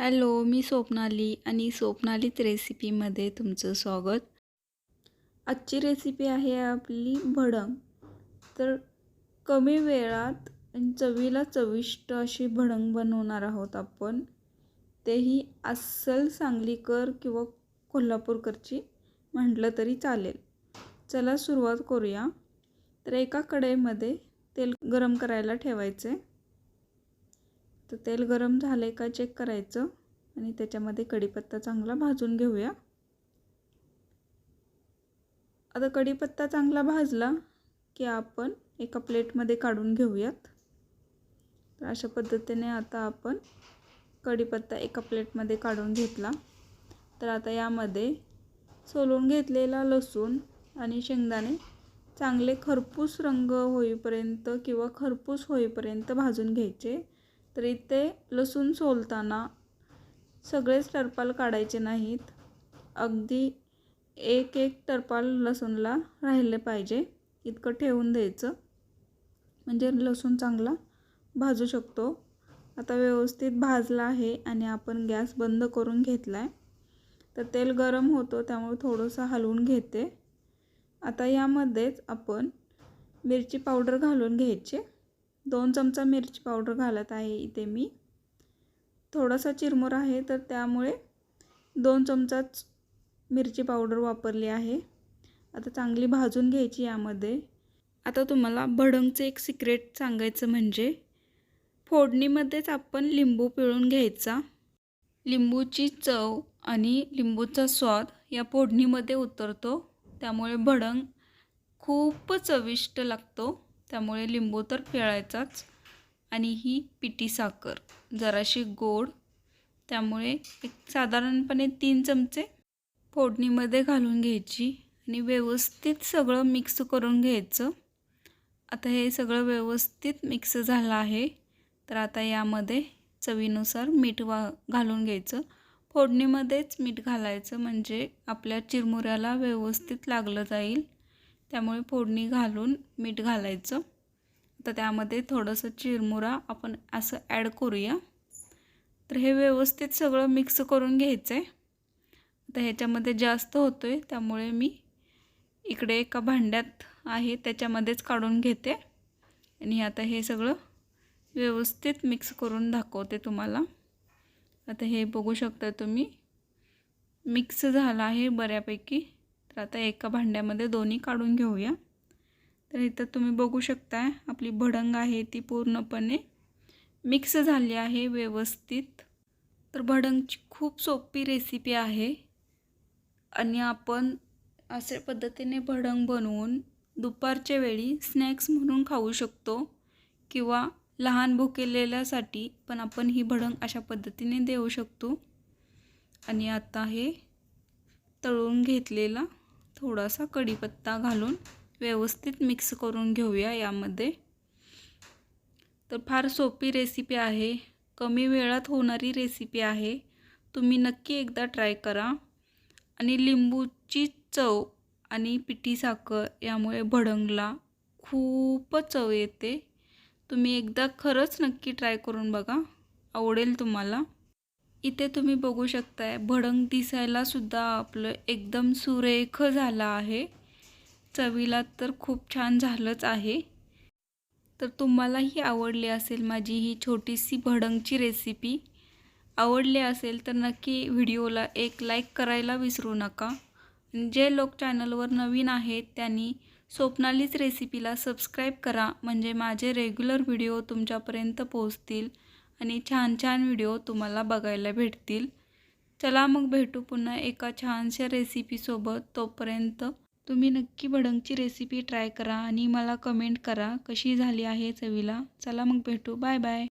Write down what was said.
Hello मी स्वप्नाली आणि स्वप्नालीत रेसिपीमध्ये तुमचं स्वागत. आजची रेसिपी आहे आपली भडंग. तर कमी वेळात चवीला चविष्ट अशी भडंग बनवणार आहोत आपण. तेही अस्सल सांगलीकर किंवा कोल्हापूरकरची म्हटलं तरी चालेल. चला सुरुवात करूया. तर एका कढईमध्ये तेल गरम करायला ठेवायचे तर तेल गरम झालं आहे का चेक करायचं. आणि त्याच्यामध्ये कढीपत्ता चांगला भाजून घेऊया. आता कढीपत्ता चांगला भाजला की आपण एका प्लेटमध्ये काढून घेऊयात. तर अशा पद्धतीने आता आपण कढीपत्ता एका प्लेटमध्ये काढून घेतला. तर आता यामध्ये सोलून घेतलेला लसूण आणि शेंगदाणे चांगले खरपूस रंग होईपर्यंत किंवा खरपूस होईपर्यंत भाजून घ्यायचे. तर इथे लसूण सोलताना सगळेच टरपाल काढायचे नाहीत. अगदी एक एक टरपाल लसूणला राहिले पाहिजे. इतकं ठेवून द्यायचं. म्हणजे लसूण चांगला भाजू शकतो. आता व्यवस्थित भाजला आहे आणि आपण गॅस बंद करून घेतला आहे तर तेल गरम होतं त्यामुळे थोडंसं हलवून घेते. आता यामध्येच आपण मिरची पावडर घालून घ्यायचे. दोन चमचा मिरची पावडर घालत आहे इथे मी. थोडासा चिरमुर आहे तर त्यामुळे दोन चमचाच मिरची पावडर वापरली आहे. आता चांगली भाजून घ्यायची यामध्ये. आता तुम्हाला भडंगचं एक सिक्रेट सांगायचं म्हणजे फोडणीमध्येच आपण लिंबू पिळून घ्यायचा. लिंबूची चव आणि लिंबूचा स्वाद या फोडणीमध्ये उतरतो. त्यामुळे भडंग खूपच चविष्ट लागतो. त्यामुळे लिंबू तर पिळायचाच. आणि ही पिठी साखर जराशी गोड. त्यामुळे एक साधारणपणे तीन चमचे फोडणीमध्ये घालून घ्यायची आणि व्यवस्थित सगळं मिक्स करून घ्यायचं. आता हे सगळं व्यवस्थित मिक्स झालं आहे. तर आता यामध्ये चवीनुसार मीठ वा घालून घ्यायचं. फोडणीमध्येच मीठ घालायचं म्हणजे आपल्या चिरमुऱ्याला व्यवस्थित लागलं जाईल. त्यामुळे फोडणी घालून मीठ घालायचं. तर त्यामध्ये थोडंसं चिरमुरा आपण असं ॲड करूया. तर हे व्यवस्थित सगळं मिक्स करून घ्यायचं आहे तर ह्याच्यामध्ये जास्त होतो आहे त्यामुळे मी इकडे एका भांड्यात आहे त्याच्यामध्येच काढून घेते. आणि आता हे सगळं व्यवस्थित मिक्स करून दाखवते तुम्हाला. आता हे बघू शकता तुम्ही. मिक्स झालं आहे बऱ्यापैकी. तर आता एका भांड्यामध्ये दोन्ही काढून घेऊया. तर इथं तुम्ही बघू शकता आपली भडंग आहे ती पूर्णपणे मिक्स झाली आहे व्यवस्थित. तर भडंगची खूप सोपी रेसिपी आहे. आणि आपण अशा पद्धतीने भडंग बनवून दुपारच्या वेळी स्नॅक्स म्हणून खाऊ शकतो किंवा लहान भुकेलेल्यासाठी पण आपण ही भडंग अशा पद्धतीने देऊ शकतो. आणि आता हे तळून घेतलेला थोडासा कढीपत्ता घालून व्यवस्थित मिक्स करून घेऊया यामध्ये. तर फार सोपी रेसिपी आहे. कमी वेळात होणारी रेसिपी आहे. तुम्ही नक्की एकदा ट्राय करा. आणि लिंबूची चव आणि पिठी साखर यामुळे भडंगला खूपच चव येते. तुम्ही एकदा खरंच नक्की ट्राय करून बघा. आवडेल तुम्हाला. इथे तुम्ही बघू शकताय भडंग दिसायलासुद्धा आपलं एकदम सुरेख झालं आहे. चवीला तर खूप छान झालंच आहे. तर तुम्हालाही आवडली असेल माझी ही छोटीशी भडंगची रेसिपी आवडली असेल तर नक्की व्हिडिओला एक लाईक करायला विसरू नका. जे लोक चॅनलवर नवीन आहेत त्यांनी स्वप्नालीच रेसिपीला सबस्क्राईब करा. म्हणजे माझे रेग्युलर व्हिडिओ तुमच्यापर्यंत पोहोचतील. आणि छान छान व्हिडिओ तुम्हाला बघायला भेटतील. चला मग भेटू पुन्हा एका छानशा रेसिपीसोबत तोपर्यंत तुम्ही नक्की भडंगची रेसिपी ट्राय करा आणि मला कमेंट करा कशी झाली आहे चवीला. चला मग भेटू. Bye bye